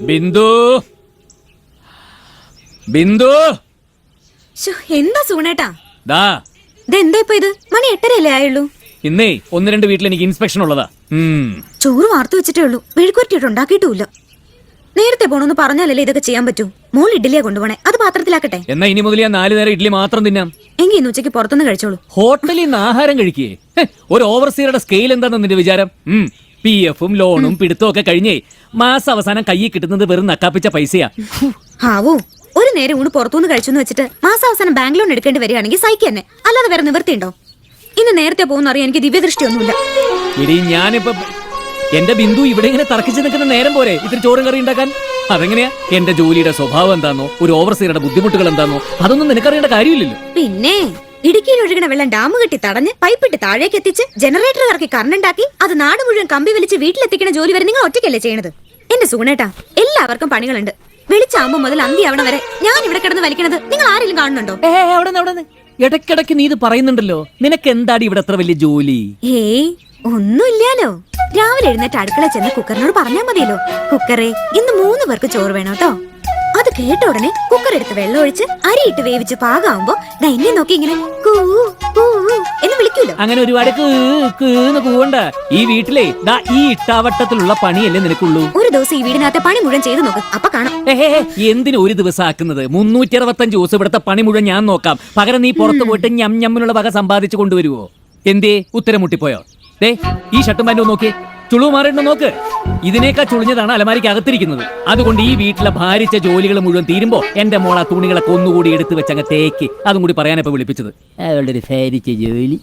ബിന്ദു. ബിന്ദു. എന്താ സൂണേട്ടാ? ദാ. ഇതെന്താ ഇപ്പൊ ഇത്? മണി എട്ടരയല്ലേ ആയുള്ളൂ? ഇന്നേ ഒന്ന് രണ്ട് വീട്ടിൽ എനിക്ക് ഇൻസ്പെക്ഷൻ ഉള്ളതാ. ചോറ് വാർത്തു വെച്ചിട്ടേ ഉള്ളൂ. മെഴുക്കുവരട്ടിയിട്ട് ഉണ്ടാക്കിയിട്ടുമില്ല. നേരത്തെ പോണെന്ന് പറഞ്ഞാലല്ലേ ഇതൊക്കെ ചെയ്യാൻ പറ്റൂ. മോൾ ഇഡ്ഡലിയാ കൊണ്ടുപോണേ. അത് പാത്രത്തിലാക്കട്ടെ. എന്നാ ഇനി മുതൽ ഞാൻ നാല് നേരം ഇഡ്ഡലി മാത്രം തിന്നാം. എങ്കിൽ ഇന്ന് ഉച്ചയ്ക്ക് പുറത്തുനിന്ന് കഴിച്ചോളൂ. ഹോട്ടലിൽ നിന്ന് ആഹാരം കഴിക്കേ. ഒരു ഓവർസീറുടെ സ്കെയിൽ എന്താണെന്ന് നിന്റെ വിചാരം? പി എഫും ലോണും പിടുത്തവും ഒക്കെ കഴിഞ്ഞേ മാസം അവസാനം കയ്യിൽ കിട്ടുന്നത് വെറും നക്കാപ്പിച്ച പൈസയാ. ആവോ. ഒരു നേരം ഊണ് പുറത്തുനിന്ന് കഴിച്ചെന്ന് വെച്ചിട്ട് മാസാവസാനം ബാങ്ക് ലോൺ എടുക്കേണ്ടി വരികയാണെങ്കിൽ തന്നെ. അല്ലാതെ വേറെ നിവൃത്തിയുണ്ടോ? ഇന്ന് നേരത്തെ പോകുന്ന അറിയാൻ എനിക്ക് ദിവ്യദൃഷ്ടിയൊന്നുമില്ല. ഇടി ഞാനിപ്പോ എന്റെ ബിന്ദു ഇവിടെ ഇങ്ങനെ തർക്കിച്ചു നിൽക്കുന്ന നേരം പോരെ. ഇത്തിരി ചോറും കറി ഉണ്ടാക്കാൻ. അതെങ്ങനെയാ? എന്റെ ജോലിയുടെ സ്വഭാവം എന്താണോ ഒരു ഓവർസീറുടെ ബുദ്ധിമുട്ടുകൾ എന്താണോ അതൊന്നും നിനക്കറിയേണ്ട കാര്യമില്ലല്ലോ. പിന്നെ ഇടുക്കിയിൽ ഒഴുകണ വെള്ളം ഡാം കെട്ടി തടഞ്ഞ് പൈപ്പിട്ട് താഴേക്ക് എത്തിച്ച് ജനറേറ്റർ ഇറക്കി കറണ്ടുണ്ടാക്കി അത് നാട് മുഴുവൻ കമ്പി വലിച്ച് വീട്ടിലെത്തിക്കുന്ന ജോലി വരെ നിങ്ങൾ ഒറ്റയ്ക്കല്ലേ ചെയ്യണത്? എന്റെ സുഗുണേട്ടാ എല്ലാവർക്കും പണികളുണ്ട്. വെളിച്ചാകുമ്പോ മുതൽ അന്തിയാവണ വരെ ഞാൻ ഇവിടെ കിടന്ന് വലിക്കണത് നിങ്ങൾ ആരെങ്കിലും കാണുന്നുണ്ടോ? ഇടയ്ക്കിടയ്ക്ക് നീ ഇത് പറയുന്നുണ്ടല്ലോ. നിനക്ക് എന്താടി ഇവിടെ അത്ര വലിയ ജോലി? ഏയ് ഒന്നുമില്ലാലോ രാവിലെ എഴുന്നേറ്റ് അടുക്കള ചെന്ന് കുക്കറിനോട് പറഞ്ഞാൽ മതിയല്ലോ. കുക്കറെ ഇന്ന് മൂന്ന് പേർക്ക് ചോറ് വേണോട്ടോ അത് കേട്ട ഉടനെ കുക്കർ എടുത്ത് വെള്ളം ഒഴിച്ച് അരിയിട്ട് വേവിച്ച് പാകാവുമ്പോ ദാ എന്നെ നോക്കി ഇങ്ങനെ കൂ കൂ എന്ന് വിളിക്കൂലോ? അങ്ങനെ ഒരുപാട് കീ- കീന്ന് പോവണ്ട ഈ വീട്ടിലെ ദാ ഈ ഇട്ടാവട്ടത്തിലുള്ള പണിയല്ലേ നിനക്കുള്ളൂ? ഒരു ദിവസം ഈ വീടിനകത്തെ പണി മുഴുവൻ ചെയ്ത് നോക്ക്. അപ്പൊ കാണാം. എന്തിനു ഒരു ദിവസം ആക്കുന്നത് മുന്നൂറ്റി അറുപത്തഞ്ച് ദിവസം ഇവിടുത്തെ പണി മുഴുവൻ ഞാൻ നോക്കാം. പകരം നീ പുറത്ത് പോയിട്ട് ഞം ഞമ്മിനുള്ള വക സമ്പാദിച്ചു കൊണ്ടുവരുവോ? എന്തേ ഉത്തരം മുട്ടിപ്പോയോ? ദേ ഈ ഷട്ടും പാന്റും നോക്കിയേ. ചുളിവ് മാറിയിട്ട് നോക്ക്. ഇതിനേക്കാൾ ചുളിഞ്ഞതാണ് അലമാരിക്ക് അകത്തിരിക്കുന്നത്. അതുകൊണ്ട് ഈ വീട്ടിലെ ഭാരിച്ച ജോലികൾ മുഴുവൻ തീരുമ്പോ എന്റെ മോള തുണികളൊക്കെ ഒന്നുകൂടി എടുത്ത് വെച്ചങ്ങ് തേക്ക്. അതും കൂടി പറയാനിപ്പോ വിളിപ്പിച്ചത്. അവളുടെ ഒരു ഭാരിച്ച ജോലി.